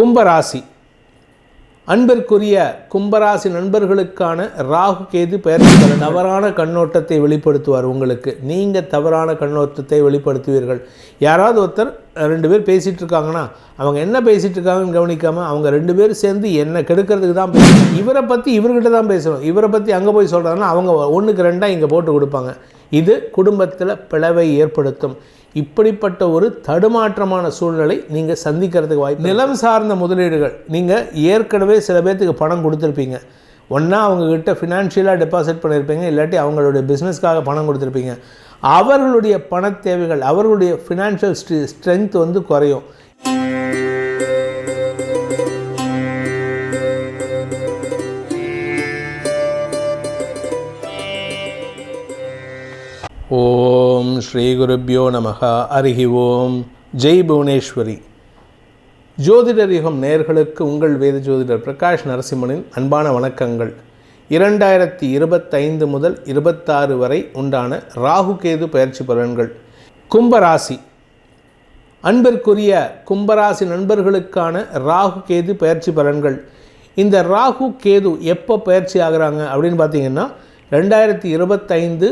கும்பராசி. அன்பிற்குரிய கும்பராசி நண்பர்களுக்கான ராகு கேது பெயர்ச்சி தவறான கண்ணோட்டத்தை வெளிப்படுத்துவார் உங்களுக்கு. நீங்கள் தவறான கண்ணோட்டத்தை வெளிப்படுத்துவீர்கள். யாராவது ஒருத்தர் ரெண்டு பேர் பேசிகிட்டு இருக்காங்கன்னா அவங்க என்ன பேசிகிட்டு இருக்காங்கன்னு கவனிக்காமல் அவங்க ரெண்டு பேரும் சேர்ந்து என்ன கெடுக்கிறதுக்கு தான் பேசணும். இவரை பற்றி இவர்கிட்ட தான் பேசணும். இவரை பற்றி அங்கே போய் சொல்கிறாங்கன்னா அவங்க ஒன்றுக்கு ரெண்டாக இங்கே போட்டு கொடுப்பாங்க. இது குடும்பத்தில் பிளவை ஏற்படுத்தும். இப்படிப்பட்ட ஒரு தடுமாற்றமான சூழ்நிலை நீங்கள் சந்திக்கிறதுக்கு வாய்ப்பு நிலம் சார்ந்த முதலீடுகள் நீங்கள் ஏற்கனவே சில பேர்த்துக்கு பணம் கொடுத்துருப்பீங்க. ஒன்றா அவங்கக்கிட்ட ஃபினான்ஷியலாக டெபாசிட் பண்ணியிருப்பீங்க இல்லாட்டி அவங்களுடைய பிஸ்னஸ்க்காக பணம் கொடுத்துருப்பீங்க. அவர்களுடைய பண தேவைகள் அவர்களுடைய ஃபினான்ஷியல் ஸ்ட்ரென்த் வந்து குறையும். ஓம் ஸ்ரீ குருப்யோ நமக அருகி ஓம். ஜெய் புவனேஸ்வரி. ஜோதிடர் யுகம் நேர்களுக்கு உங்கள் வேத ஜோதிடர் பிரகாஷ் நரசிம்மனின் அன்பான வணக்கங்கள். இரண்டாயிரத்தி இருபத்தைந்து முதல் இருபத்தாறு வரை உண்டான ராகு கேது பயிற்சி பலன்கள். கும்பராசி. அன்பிற்குரிய கும்பராசி நண்பர்களுக்கான ராகு கேது பயிற்சி பலன்கள். இந்த ராகு கேது எப்போ பயிற்சி ஆகிறாங்க அப்படின்னு பார்த்தீங்கன்னா ரெண்டாயிரத்தி இருபத்தைந்து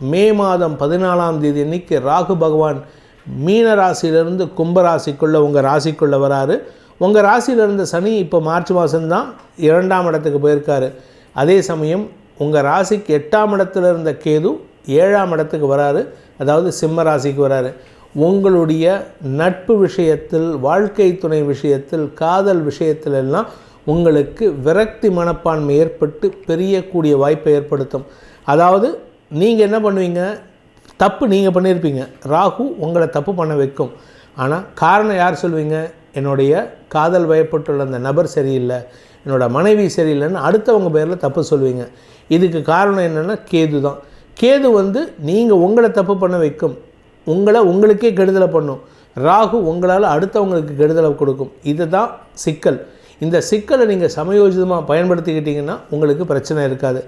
மே மாதம் பதினாலாம் தேதி அன்னைக்கு ராகு பகவான் மீன ராசியிலிருந்து கும்பராசிக்குள்ளே உங்கள் ராசிக்குள்ளே வராரு. உங்கள் ராசியில் இருந்த சனி இப்போ மார்ச் மாதம்தான் இரண்டாம் இடத்துக்கு போயிருக்காரு. அதே சமயம் உங்கள் ராசிக்கு எட்டாம் இடத்துல இருந்த கேது ஏழாம் இடத்துக்கு வராரு. அதாவது சிம்ம ராசிக்கு வராரு. உங்களுடைய நட்பு விஷயத்தில் வாழ்க்கை துணை விஷயத்தில் காதல் விஷயத்தில் எல்லாம் உங்களுக்கு விரக்தி மனப்பான்மை ஏற்பட்டு பெரியக்கூடிய வாய்ப்பை ஏற்படுத்தும். அதாவது நீங்கள் என்ன பண்ணுவீங்க? தப்பு நீங்கள் பண்ணியிருப்பீங்க ராகு உங்களை தப்பு பண்ண வைக்கும். ஆனால் காரணம் யார் சொல்வீங்க? என்னுடைய காதல் வயப்பட்டுள்ள அந்த நபர் சரியில்லை. என்னோடய மனைவி சரியில்லைன்னு அடுத்தவங்க பேரில் தப்பு சொல்வீங்க. இதுக்கு காரணம் என்னென்னா கேது தான். கேது வந்து நீங்கள் உங்களை தப்பு பண்ண வைக்கும். உங்களை உங்களுக்கே கெடுதலை பண்ணும். ராகு உங்களால் அடுத்தவங்களுக்கு கெடுதலை கொடுக்கும். இதுதான் சிக்கல். இந்த சிக்கலை நீங்கள் சமயோஜிதமாக பயன்படுத்திக்கிட்டிங்கன்னா உங்களுக்கு பிரச்சனை இருக்காது.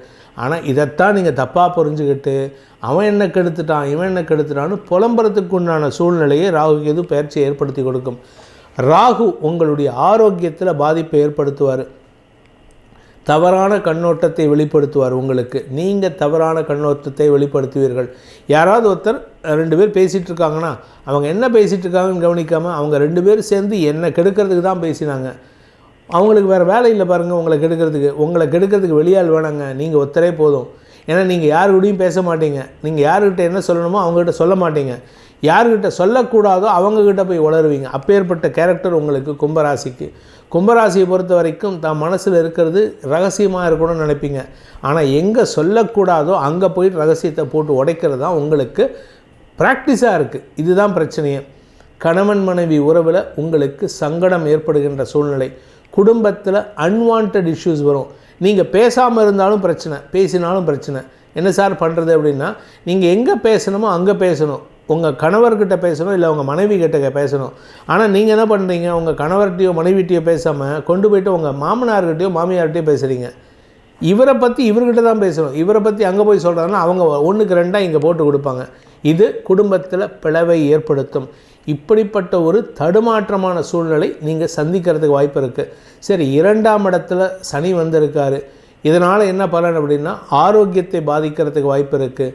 ஆனால் இதைத்தான் நீங்கள் தப்பாக புரிஞ்சுக்கிட்டு அவன் என்ன கெடுத்துட்டான் இவன் என்ன கெடுத்துட்டான்னு புலம்புறத்துக்கு உண்டான சூழ்நிலையை ராகுக்கு எது பயிற்சியை ஏற்படுத்தி கொடுக்கும். ராகு உங்களுடைய ஆரோக்கியத்தில் பாதிப்பை ஏற்படுத்துவார். தவறான கண்ணோட்டத்தை வெளிப்படுத்துவார் உங்களுக்கு. நீங்கள் தவறான கண்ணோட்டத்தை வெளிப்படுத்துவீர்கள். யாராவது ஒருத்தர் ரெண்டு பேர் பேசிகிட்டு இருக்காங்கன்னா அவங்க என்ன பேசிகிட்டு இருக்காங்கன்னு கவனிக்காமல் அவங்க ரெண்டு பேரும் சேர்ந்து என்ன கெடுக்கிறதுக்கு தான் பேசினாங்க. அவங்களுக்கு வேறு வேலை இல்லை பாருங்கள் உங்களை கெடுக்கிறதுக்கு. உங்களை கெடுக்கிறதுக்கு வெளியால் வேணாங்க. நீங்கள் ஒத்தரே போதும். ஏன்னா நீங்கள் யாருக்கிட்டையும் பேச மாட்டீங்க. நீங்கள் யாருக்கிட்ட என்ன சொல்லணுமோ அவங்ககிட்ட சொல்ல மாட்டீங்க. யாருக்கிட்ட சொல்லக்கூடாதோ அவங்கக்கிட்ட போய் வளருவீங்க அப்பேற்பட்ட கேரக்டர் உங்களுக்கு கும்பராசிக்கு. கும்பராசியை பொறுத்த வரைக்கும் தான் மனசில் இருக்கிறது ரகசியமாக இருக்கணும்னு நினைப்பீங்க. ஆனால் எங்கே சொல்லக்கூடாதோ அங்கே போயிட்டு ரகசியத்தை போட்டு உடைக்கிறது தான் உங்களுக்கு ப்ராக்டிஸாக இருக்குது இதுதான் பிரச்சனையே. கணவன் மனைவி உறவில் உங்களுக்கு சங்கடம் ஏற்படுகின்ற சூழ்நிலை. குடும்பத்தில் அன்வான்ட் இஷ்யூஸ் வரும். நீங்கள் பேசாமல் இருந்தாலும் பிரச்சனை பேசினாலும் பிரச்சனை. என்ன சார் பண்ணுறது அப்படின்னா நீங்கள் எங்கே பேசணுமோ அங்கே பேசணும். உங்கள் கணவர்கிட்ட பேசணும் இல்லை உங்கள் மனைவி கிட்ட பேசணும். ஆனால் நீங்கள் என்ன பண்ணுறீங்க உங்கள் கணவர்கிட்டையோ மனைவிட்டையோ பேசாமல் கொண்டு போயிட்டு உங்கள் மாமனார்கிட்டையோ மாமியார்கிட்டையோ பேசுகிறீங்க இவரை பற்றி இவர்கிட்ட தான் பேசணும். இவரை பற்றி அங்கே போய் சொல்கிறாங்கன்னா அவங்க ஒன்றுக்கு ரெண்டாக இங்கே போட்டு கொடுப்பாங்க. இது குடும்பத்தில் பிளவை ஏற்படுத்தும். இப்படிப்பட்ட ஒரு தடுமாற்றமான சூழ்நிலை நீங்கள் சந்திக்கிறதுக்கு வாய்ப்பு இருக்குது சரி இரண்டாம் இடத்துல சனி வந்திருக்காரு. இதனால் என்ன பலன் அப்படின்னா ஆரோக்கியத்தை பாதிக்கிறதுக்கு வாய்ப்பு இருக்குது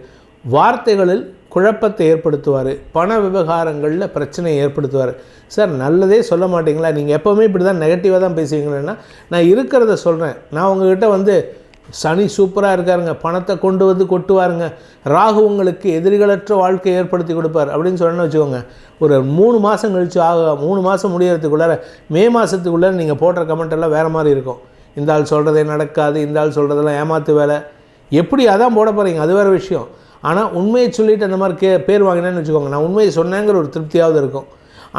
வார்த்தைகளில் குழப்பத்தை ஏற்படுத்துவார். பண விவகாரங்களில் பிரச்சனையை ஏற்படுத்துவார். சார் நல்லதே சொல்ல மாட்டீங்களா? நீங்கள் எப்போவுமே இப்படி தான் நெகட்டிவாக தான் பேசுவீங்களேன்னா நான் இருக்கிறத சொல்கிறேன் நான் உங்ககிட்ட வந்து சனி சூப்பராக இருக்காருங்க. பணத்தை கொண்டு வந்து கொட்டுவாருங்க. ராகு உங்களுக்கு எதிரிகளற்ற வாழ்க்கையை ஏற்படுத்தி கொடுப்பார். அப்படின்னு சொன்னேன்னு வச்சுக்கோங்க. ஒரு மூணு மாதம் கழிச்சு ஆக மூணு மாதம் முடியறதுக்குள்ளார மே மாதத்துக்குள்ளே நீங்கள் போடுற கமெண்ட்டெல்லாம் வேறு மாதிரி இருக்கும். இந்த ஆள் சொல்கிறதே நடக்காது. இந்த ஆள் சொல்கிறதெல்லாம் ஏமாத்து வேலை. எப்படி அதான் போட போகிறீங்க அது வேறு விஷயம். ஆனால் உண்மையை சொல்லிவிட்டு அந்த மாதிரி கே பேர் வாங்கினேன்னு வச்சுக்கோங்க. நான் உண்மையை சொன்னேங்கிற ஒரு திருப்தியாவது இருக்கும்.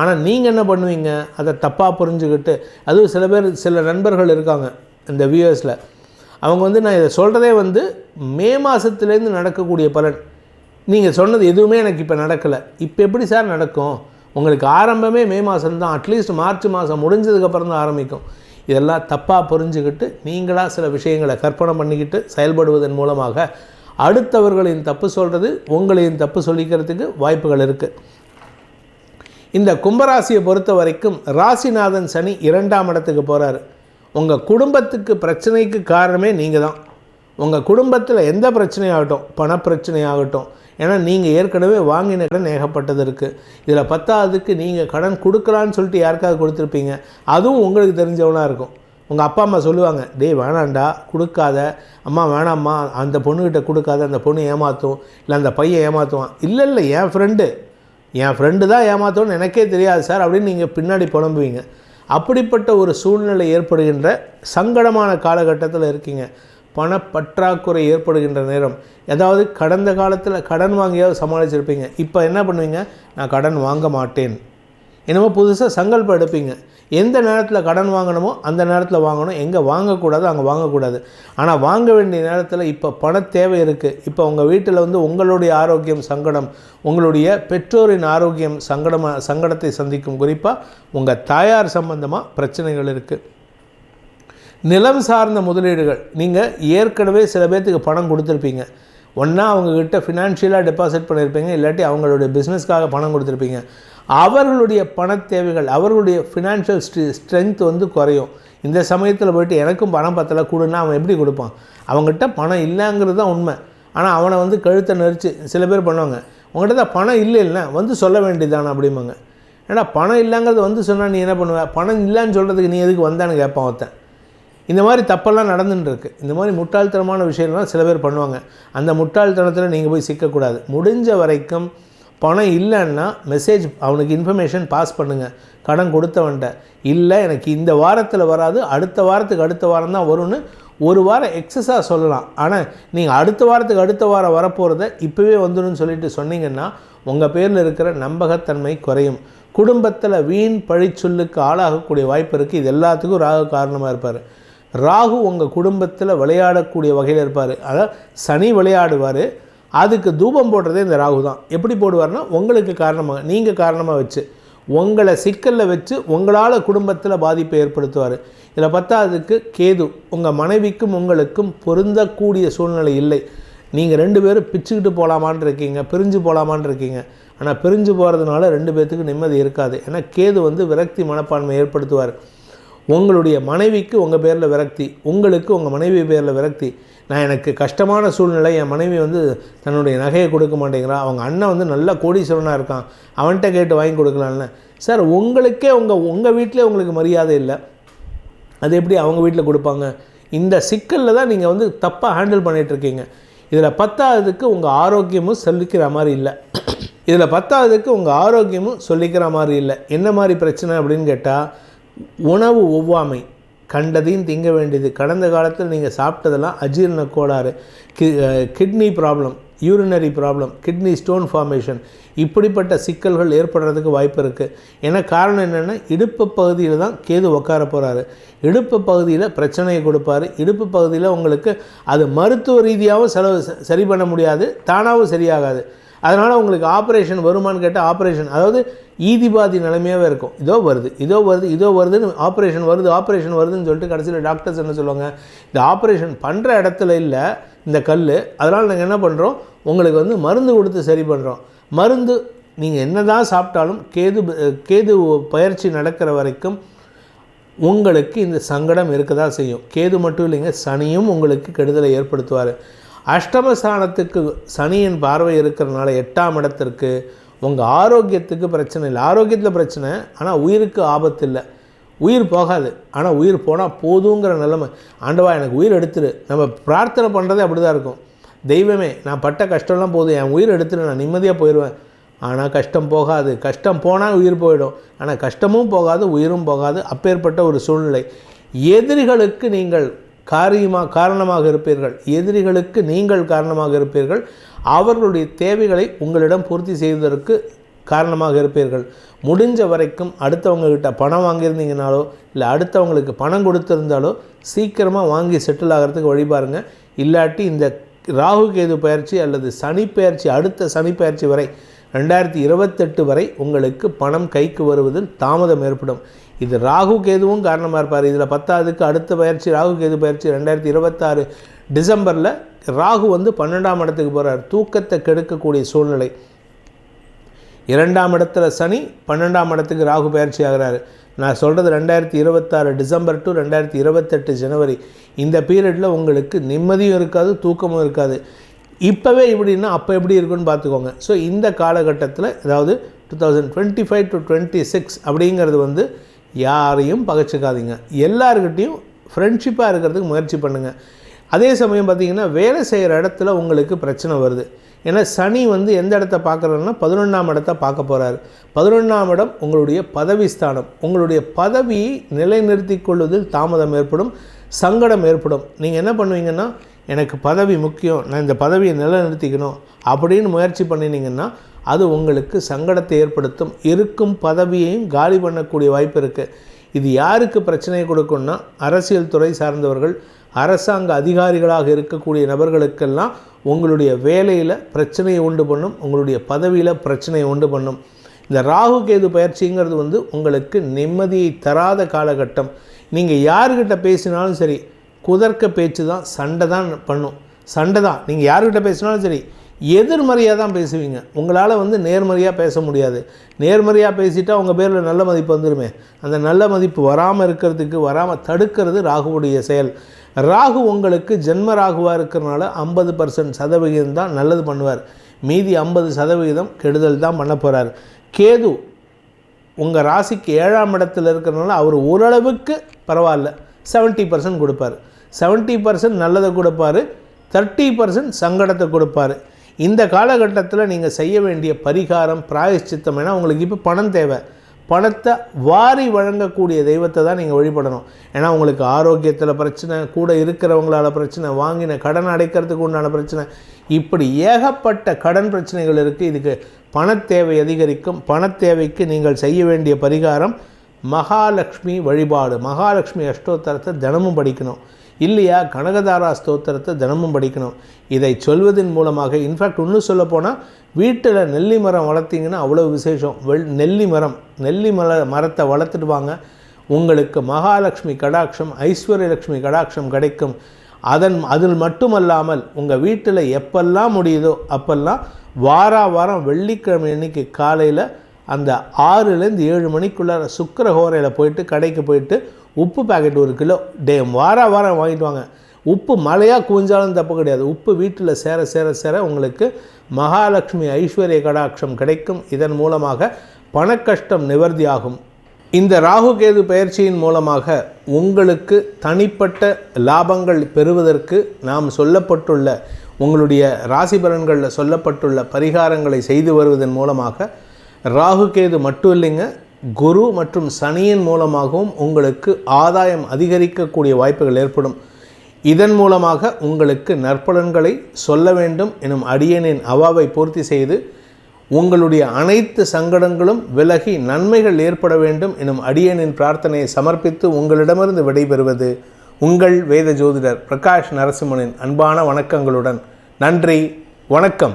ஆனால் நீங்கள் என்ன பண்ணுவீங்க? அதை தப்பாக புரிஞ்சுக்கிட்டு அதுவும் சில பேர் சில நண்பர்கள் இருக்காங்க இந்த வியூஎஸில் அவங்க வந்து நான் இதை சொல்கிறதே வந்து மே மாதத்துலேருந்து நடக்கக்கூடிய பலன். நீங்கள் சொன்னது எதுவுமே எனக்கு இப்போ நடக்கலை. இப்போ எப்படி சார் நடக்கும்? உங்களுக்கு ஆரம்பமே மே மாதம் தான் அட்லீஸ்ட் மார்ச் மாதம் முடிஞ்சதுக்கப்புறம் தான் ஆரம்பிக்கும். இதெல்லாம் தப்பாக புரிஞ்சுக்கிட்டு நீங்களாக சில விஷயங்களை கற்பனை பண்ணிக்கிட்டு செயல்படுவதன் மூலமாக அடுத்தவர்களின் தப்பு சொல்கிறது உங்களையும் தப்பு சொல்லிக்கிறதுக்கு வாய்ப்புகள் இருக்குது இந்த கும்பராசியை பொறுத்த வரைக்கும் ராசிநாதன் சனி இரண்டாம் இடத்துக்கு போகிறாரு உங்கள் குடும்பத்துக்கு பிரச்சனைக்கு காரணமே நீங்கள் தான். உங்கள் குடும்பத்தில் எந்த பிரச்சனையாகட்டும் பணப்பிரச்சனையாகட்டும் ஏன்னா நீங்கள் ஏற்கனவே வாங்கின கடன் ஏகப்பட்டது இருக்குது இதில் பத்தாவதுக்கு நீங்கள் கடன் கொடுக்கலான்னு சொல்லிட்டு யாருக்காவது கொடுத்துருப்பீங்க. அதுவும் உங்களுக்கு தெரிஞ்சவனாக இருக்கும். உங்கள் அப்பா அம்மா சொல்லுவாங்க டேய் வேணாண்டா கொடுக்காத. அம்மா வேணாம்மா அந்த பொண்ணுக்கிட்ட கொடுக்காத அந்த பொண்ணு ஏமாற்றும் இல்லை அந்த பையன் ஏமாற்றுவான் இல்லை இல்லை என் ஃப்ரெண்டு என் ஃப்ரெண்டு தான் ஏமாற்றோன்னு எனக்கே தெரியாது சார். அப்படின்னு நீங்கள் பின்னாடி புலம்புவீங்க. அப்படிப்பட்ட ஒரு சூழ்நிலை ஏற்படுகின்ற சங்கடமான காலகட்டத்தில் இருக்கீங்க. பணப்பற்றாக்குறை ஏற்படுகின்ற நேரம். ஏதாவது கடந்த காலத்தில் கடன் வாங்கியாவது சமாளிச்சிருப்பீங்க. இப்போ என்ன பண்ணுவீங்க? நான் கடன் வாங்க மாட்டேன். என்னமோ புதுசாக சங்கல்பம் எடுப்பீங்க. எந்த நேரத்தில் கடன் வாங்கணுமோ அந்த நேரத்தில் வாங்கணும். எங்கே வாங்கக்கூடாது அங்கே வாங்கக்கூடாது. ஆனால் வாங்க வேண்டிய நேரத்தில் இப்போ பண தேவை இருக்குது இப்போ உங்கள் வீட்டில் வந்து உங்களுடைய ஆரோக்கியம் சங்கடம் உங்களுடைய பெற்றோரின் ஆரோக்கியம் சங்கடமாக சங்கடத்தை சந்திக்கும். குறிப்பாக உங்கள் தாயார் சம்பந்தமாக பிரச்சனைகள் இருக்குது நிலம் சார்ந்த முதலீடுகள். நீங்கள் ஏற்கனவே சில பேர்த்துக்கு பணம் கொடுத்துருப்பீங்க. ஒன்றா அவங்கக்கிட்ட ஃபினான்ஷியலாக டெபாசிட் பண்ணியிருப்பீங்க இல்லாட்டி அவங்களுடைய பிஸ்னஸ்க்காக பணம் கொடுத்துருப்பீங்க. அவர்களுடைய பண தேவைகள் அவர்களுடைய ஃபினான்ஷியல் ஸ்ட்ரீ ஸ்ட்ரென்த் வந்து குறையும். இந்த சமயத்தில் போயிட்டு எனக்கும் பணம் பத்தலை கொடுன்னா அவன் எப்படி கொடுப்பான்? அவங்ககிட்ட பணம் இல்லைங்கிறது தான் உண்மை. ஆனால் அவனை வந்து கழுத்தை நெரிச்சு சில பேர் பண்ணுவாங்க உங்கள்கிட்ட தான் பணம் இல்லை இல்லை வந்து சொல்ல வேண்டியதானே அப்படிம்பாங்க. ஏன்னா பணம் இல்லைங்கிறது வந்து சொன்னால் நீ என்ன பண்ணுவ? பணம் இல்லைன்னு சொல்கிறதுக்கு நீ எதுக்கு வந்தான்னு கேட்பான் ஒருத்தன். இந்த மாதிரி தப்பெல்லாம் நடந்துட்டுருக்கு இந்த மாதிரி முட்டாள்தனமான விஷயம்லாம் சில பேர் பண்ணுவாங்க. அந்த முட்டாள்தனத்தில் நீங்கள் போய் சிக்கக்கூடாது. முடிஞ்ச வரைக்கும் பணம் இல்லைன்னா மெசேஜ் அவனுக்கு இன்ஃபர்மேஷன் பாஸ் பண்ணுங்கள் கடன் கொடுத்தவன்ட்ட இல்லை எனக்கு இந்த வாரத்தில் வராது அடுத்த வாரத்துக்கு அடுத்த வாரம் தான் வரும்னு ஒரு வாரம் எக்ஸஸாக சொல்லலாம். ஆனால் நீங்கள் அடுத்த வாரத்துக்கு அடுத்த வாரம் வரப்போகிறத இப்போவே வந்துடும் சொல்லிட்டு சொன்னீங்கன்னா உங்கள் பேரில் இருக்கிற நம்பகத்தன்மை குறையும். குடும்பத்தில் வீண் பழிச்சொல்லுக்கு ஆளாகக்கூடிய வாய்ப்பு இருக்குது இது எல்லாத்துக்கும் ராகு காரணமாக இருப்பார். ராகு உங்கள் குடும்பத்தில் விளையாடக்கூடிய வகையில் இருப்பார். அதாவது சனி விளையாடுவார். அதுக்கு தூபம் போடுறதே இந்த ராகு தான். எப்படி போடுவார்னா உங்களுக்கு காரணமாக நீங்கள் காரணமாக வச்சு உங்களை சிக்கலில் வச்சு உங்களால் குடும்பத்தில் பாதிப்பை ஏற்படுத்துவார். இதில் பத்தாவதுக்கு கேது உங்கள் மனைவிக்கும் உங்களுக்கும் பொருந்தக்கூடிய சூழ்நிலை இல்லை. நீங்கள் ரெண்டு பேரும் பிச்சுக்கிட்டு போகலாமான் இருக்கீங்க பிரிஞ்சு போகலாமான் இருக்கீங்க. ஆனால் பிரிஞ்சு போகிறதுனால ரெண்டு பேர்த்துக்கு நிம்மதி இருக்காது. ஏன்னா கேது வந்து விரக்தி மனப்பான்மை ஏற்படுத்துவார். உங்களுடைய மனைவிக்கு உங்கள் பேரில் விரக்தி உங்களுக்கு உங்கள் மனைவி பேரில் விரக்தி. நான் எனக்கு கஷ்டமான சூழ்நிலை என் மனைவி வந்து தன்னுடைய நகையை கொடுக்க மாட்டேங்கிறான் அவங்க அண்ணன் வந்து நல்ல கோடீஸ்வரனாக இருக்கான். அவன்கிட்ட கேட்டு வாங்கி கொடுக்கலாம்ல. சார் உங்களுக்கே உங்கள் உங்கள் வீட்டிலே உங்களுக்கு மரியாதை இல்லை. அது எப்படி அவங்க வீட்டில் கொடுப்பாங்க? இந்த சிக்கலில் தான் நீங்கள் வந்து தப்பாக ஹேண்டில் பண்ணிகிட்ருக்கீங்க இதில் பத்தாவதுக்கு உங்கள் ஆரோக்கியமும் சொல்லிக்கிற மாதிரி இல்லை. இதில் பத்தாவதுக்கு உங்கள் ஆரோக்கியமும் சொல்லிக்கிற மாதிரி இல்லை. என்ன மாதிரி பிரச்சனை அப்படின்னு கேட்டால் உணவு ஒவ்வாமை. கண்டதையும் திங்க வேண்டியது. கடந்த காலத்தில் நீங்கள் சாப்பிட்டதெல்லாம் அஜீரண கோளாறு. கி kidney problem urinary problem kidney stone formation இப்படிப்பட்ட சிக்கல்கள் ஏற்படுறதுக்கு வாய்ப்பு இருக்குது ஏன்னா காரணம் என்னென்னா இடுப்பு பகுதியில் தான் கேது உட்கார போகிறாரு இடுப்பு பகுதியில் பிரச்சனையை கொடுப்பாரு. இடுப்பு பகுதியில் உங்களுக்கு அது மருத்துவ ரீதியாகவும் செலவு சரி பண்ண முடியாது. தானாகவும் சரியாகாது. அதனால் உங்களுக்கு ஆப்ரேஷன் வருமானு கேட்டால் ஆப்ரேஷன் அதாவது ஈதிபாதி நிலைமையாகவே இருக்கும். இதோ வருது இதோ வருது இதோ வருதுன்னு ஆப்ரேஷன் வருது ஆப்ரேஷன் வருதுன்னு சொல்லிட்டு கடைசியில் டாக்டர்ஸ் என்ன சொல்லுவாங்க? இந்த ஆப்ரேஷன் பண்ணுற இடத்துல இல்லை இந்த கல் அதனால் நாங்கள் என்ன பண்ணுறோம் உங்களுக்கு வந்து மருந்து கொடுத்து சரி பண்ணுறோம் மருந்து நீங்கள் என்ன தான் சாப்பிட்டாலும் கேது கேது பயிற்சி நடக்கிற வரைக்கும் உங்களுக்கு இந்த சங்கடம் இருக்க தான் செய்யும். கேது மட்டும் இல்லைங்க சனியும் உங்களுக்கு கெடுதலை ஏற்படுத்துவார். அஷ்டமஸ்தானத்துக்கு சனியின் பார்வை இருக்கிறனால எட்டாம் இடத்திற்கு உங்கள் ஆரோக்கியத்துக்கு பிரச்சனை இல்லை. ஆரோக்கியத்தில் பிரச்சனை ஆனால் உயிருக்கு ஆபத்து இல்லை. உயிர் போகாது. ஆனால் உயிர் போனால் போதுங்கிற நிலைமை. ஆண்டவா எனக்கு உயிர் எடுத்துரு. நம்ம பிரார்த்தனை பண்ணுறதே அப்படி தான் இருக்கும். தெய்வமே நான் பட்ட கஷ்டம்லாம் போதும். என் உயிர் எடுத்துரு நான் நிம்மதியாக போயிடுவேன் ஆனால் கஷ்டம் போகாது. கஷ்டம் போனால் உயிர் போயிடும். ஆனால் கஷ்டமும் போகாது உயிரும் போகாது. அப்பேற்பட்ட ஒரு சூழ்நிலை. எதிரிகளுக்கு நீங்கள் காரியமாக காரணமாக இருப்பீர்கள். எதிரிகளுக்கு நீங்கள் காரணமாக இருப்பீர்கள். அவர்களுடைய தேவைகளை உங்களிடம் பூர்த்தி செய்வதற்கு காரணமாக இருப்பீர்கள். முடிஞ்ச வரைக்கும் அடுத்தவங்கக்கிட்ட பணம் வாங்கியிருந்தீங்கனாலோ இல்லை அடுத்தவங்களுக்கு பணம் கொடுத்துருந்தாலோ சீக்கிரமாக வாங்கி செட்டில் ஆகிறதுக்கு வழி பாருங்கள் இல்லாட்டி இந்த ராகு கேது பயிற்சி அல்லது சனி பயிற்சி அடுத்த சனி பயிற்சி வரை ரெண்டாயிரத்தி இருபத்தெட்டு வரை உங்களுக்கு பணம் கைக்கு வருவதில் தாமதம் ஏற்படும். இது ராகு கேதுவும் காரணமாக இருப்பார். இதில் பத்தாவதுக்கு அடுத்த பயிற்சி ராகு கேது பயிற்சி ரெண்டாயிரத்தி இருபத்தாறு டிசம்பரில் ராகு வந்து பன்னெண்டாம் இடத்துக்கு போகிறார் தூக்கத்தை கெடுக்கக்கூடிய சூழ்நிலை. இரண்டாம் இடத்துல சனி பன்னெண்டாம் இடத்துக்கு ராகு பயிற்சி ஆகிறாரு. நான் சொல்கிறது ரெண்டாயிரத்தி இருபத்தாறு டிசம்பர் டு ரெண்டாயிரத்தி இருபத்தெட்டு ஜனவரி. இந்த பீரியடில் உங்களுக்கு நிம்மதியும் இருக்காது தூக்கமும் இருக்காது. இப்போவே இப்படின்னா அப்போ எப்படி இருக்குன்னு பார்த்துக்கோங்க. ஸோ இந்த காலகட்டத்தில் அதாவது two thousand twenty five to twenty six அப்படிங்கிறது வந்து யாரையும் பகச்சிக்காதீங்க. எல்லாருக்கிட்டேயும் ஃப்ரெண்ட்ஷிப்பாக இருக்கிறதுக்கு முயற்சி பண்ணுங்கள் அதே சமயம் பார்த்திங்கன்னா வேலை செய்கிற இடத்துல உங்களுக்கு பிரச்சனை வருது. ஏன்னா சனி வந்து எந்த இடத்த பார்க்குறோன்னா பதினொன்றாம் இடத்த பார்க்க போகிறாரு பதினொன்றாம் இடம் உங்களுடைய பதவி ஸ்தானம். உங்களுடைய பதவியை நிலைநிறுத்தி கொள்வதில் தாமதம் ஏற்படும் சங்கடம் ஏற்படும். நீங்கள் என்ன பண்ணுவீங்கன்னா எனக்கு பதவி முக்கியம் நான் இந்த பதவியை நிலைநிறுத்திக்கணும் அப்படின்னு முயற்சி பண்ணினீங்கன்னா அது உங்களுக்கு சங்கடத்தை ஏற்படுத்தும். இருக்கும் பதவியையும் காலி பண்ணக்கூடிய வாய்ப்பு இருக்குது இது யாருக்கு பிரச்சனையை கொடுக்கும்னா அரசியல் துறை சார்ந்தவர்கள் அரசாங்க அதிகாரிகளாக இருக்கக்கூடிய நபர்களுக்கெல்லாம் உங்களுடைய வேலையில் பிரச்சனையை உண்டு பண்ணும் உங்களுடைய பதவியில் பிரச்சனையை உண்டு பண்ணும். இந்த ராகு கேது பயிற்சிங்கிறது வந்து உங்களுக்கு நிம்மதியை தராத காலகட்டம். நீங்கள் யார்கிட்ட பேசினாலும் சரி குதர்க்க பேச்சு தான் சண்டை தான் பண்ணும். சண்டை தான் நீங்கள் யார்கிட்ட பேசினாலும் சரி எதிர்மறையாக தான் பேசுவீங்க. உங்களால் வந்து நேர்மறையாக பேச முடியாது. நேர்மறையாக பேசிட்டா உங்கள் பேரில் நல்ல மதிப்பு வந்துடுமே அந்த நல்ல மதிப்பு வராமல் இருக்கிறதுக்கு வராமல் தடுக்கிறது ராகுவுடைய செயல். ராகு உங்களுக்கு ஜென்ம ராகுவாக இருக்கிறனால ஐம்பது பர்சன்ட் சதவிகிதம் தான் நல்லது பண்ணுவார். மீதி ஐம்பது சதவிகிதம் கெடுதல் தான் பண்ண போகிறார் கேது உங்கள் ராசிக்கு ஏழாம் இடத்துல இருக்கிறனால அவர் ஓரளவுக்கு பரவாயில்ல. செவன்ட்டி பர்சன்ட் கொடுப்பார். செவன்ட்டி பர்சன்ட் நல்லதை கொடுப்பாரு தேர்ட்டி பர்சன்ட் சங்கடத்தை கொடுப்பாரு. இந்த காலகட்டத்தில் நீங்கள் செய்ய வேண்டிய பரிகாரம் பிராயஷ்சித்தம் ஏன்னா உங்களுக்கு இப்போ பணம் தேவை. பணத்தை வாரி வழங்கக்கூடிய தெய்வத்தை தான் நீங்கள் வழிபடணும். ஏன்னா உங்களுக்கு ஆரோக்கியத்தில் பிரச்சனை கூட இருக்கிறவங்களால பிரச்சனை வாங்கின கடன் அடைக்கிறதுக்கு உண்டான பிரச்சனை. இப்படி ஏகப்பட்ட கடன் பிரச்சனைகள் இருக்குது இதுக்கு பணத்தேவை அதிகரிக்கும். பணத்தேவைக்கு நீங்கள் செய்ய வேண்டிய பரிகாரம் மகாலட்சுமி வழிபாடு. மகாலட்சுமி அஷ்டோத்தரத்தை தினமும் படிக்கணும். இல்லையா? கனகதாரா ஸ்தோத்திரத்தை தினமும் படிக்கணும். இதை சொல்வதன் மூலமாக இன்ஃபேக்ட் இன்னும் சொல்லப்போனால் வீட்டில் நெல்லி மரம் வளர்த்திங்கன்னா அவ்வளோ விசேஷம். வெள் நெல்லி மரம் நெல்லி மர மரத்தை வளர்த்துட்டு வாங்க. உங்களுக்கு மகாலட்சுமி கடாட்சம் ஐஸ்வர்யலட்சுமி கடாட்சம் கிடைக்கும். அதன் அதில் மட்டுமல்லாமல் உங்கள் வீட்டில் எப்பெல்லாம் முடியுதோ அப்பெல்லாம் வார வாரம் வெள்ளிக்கிழமை அன்னைக்கு காலையில் அந்த ஆறுலேருந்து ஏழு மணிக்குள்ளார சுக்கரஹோரையில் போயிட்டு கடைக்கு போயிட்டு உப்பு பாக்கெட் ஒரு கிலோ. டே வார வாரம் வாங்கிட்டு வாங்க. உப்பு மழையாக குவிஞ்சாலும் தப்பு கிடையாது. உப்பு வீட்டில் சேர சேர சேர உங்களுக்கு மகாலட்சுமி ஐஸ்வர்ய கடாட்சம் கிடைக்கும். இதன் மூலமாக பணக்கஷ்டம் நிவர்த்தியாகும் இந்த ராகு கேது பயிற்சியின் மூலமாக உங்களுக்கு தனிப்பட்ட லாபங்கள் பெறுவதற்கு நாம் சொல்லப்பட்டுள்ள உங்களுடைய ராசி பலன்களில் சொல்லப்பட்டுள்ள பரிகாரங்களை செய்து வருவதன் மூலமாக ராகு கேது மட்டும் இல்லைங்க குரு மற்றும் சனியின் மூலமாகவும் உங்களுக்கு ஆதாயம் அதிகரிக்கக்கூடிய வாய்ப்புகள் ஏற்படும். இதன் மூலமாக உங்களுக்கு நற்பலன்களை சொல்ல வேண்டும் எனும் அடியனின் அவாவை பூர்த்தி செய்து உங்களுடைய அனைத்து சங்கடங்களும் விலகி நன்மைகள் ஏற்பட வேண்டும் எனும் அடியனின் பிரார்த்தனையை சமர்ப்பித்து உங்களிடமிருந்து விடைபெறுவது உங்கள் வேத ஜோதிடர் பிரகாஷ் நரசிம்மனின் அன்பான வணக்கங்களுடன். நன்றி வணக்கம்.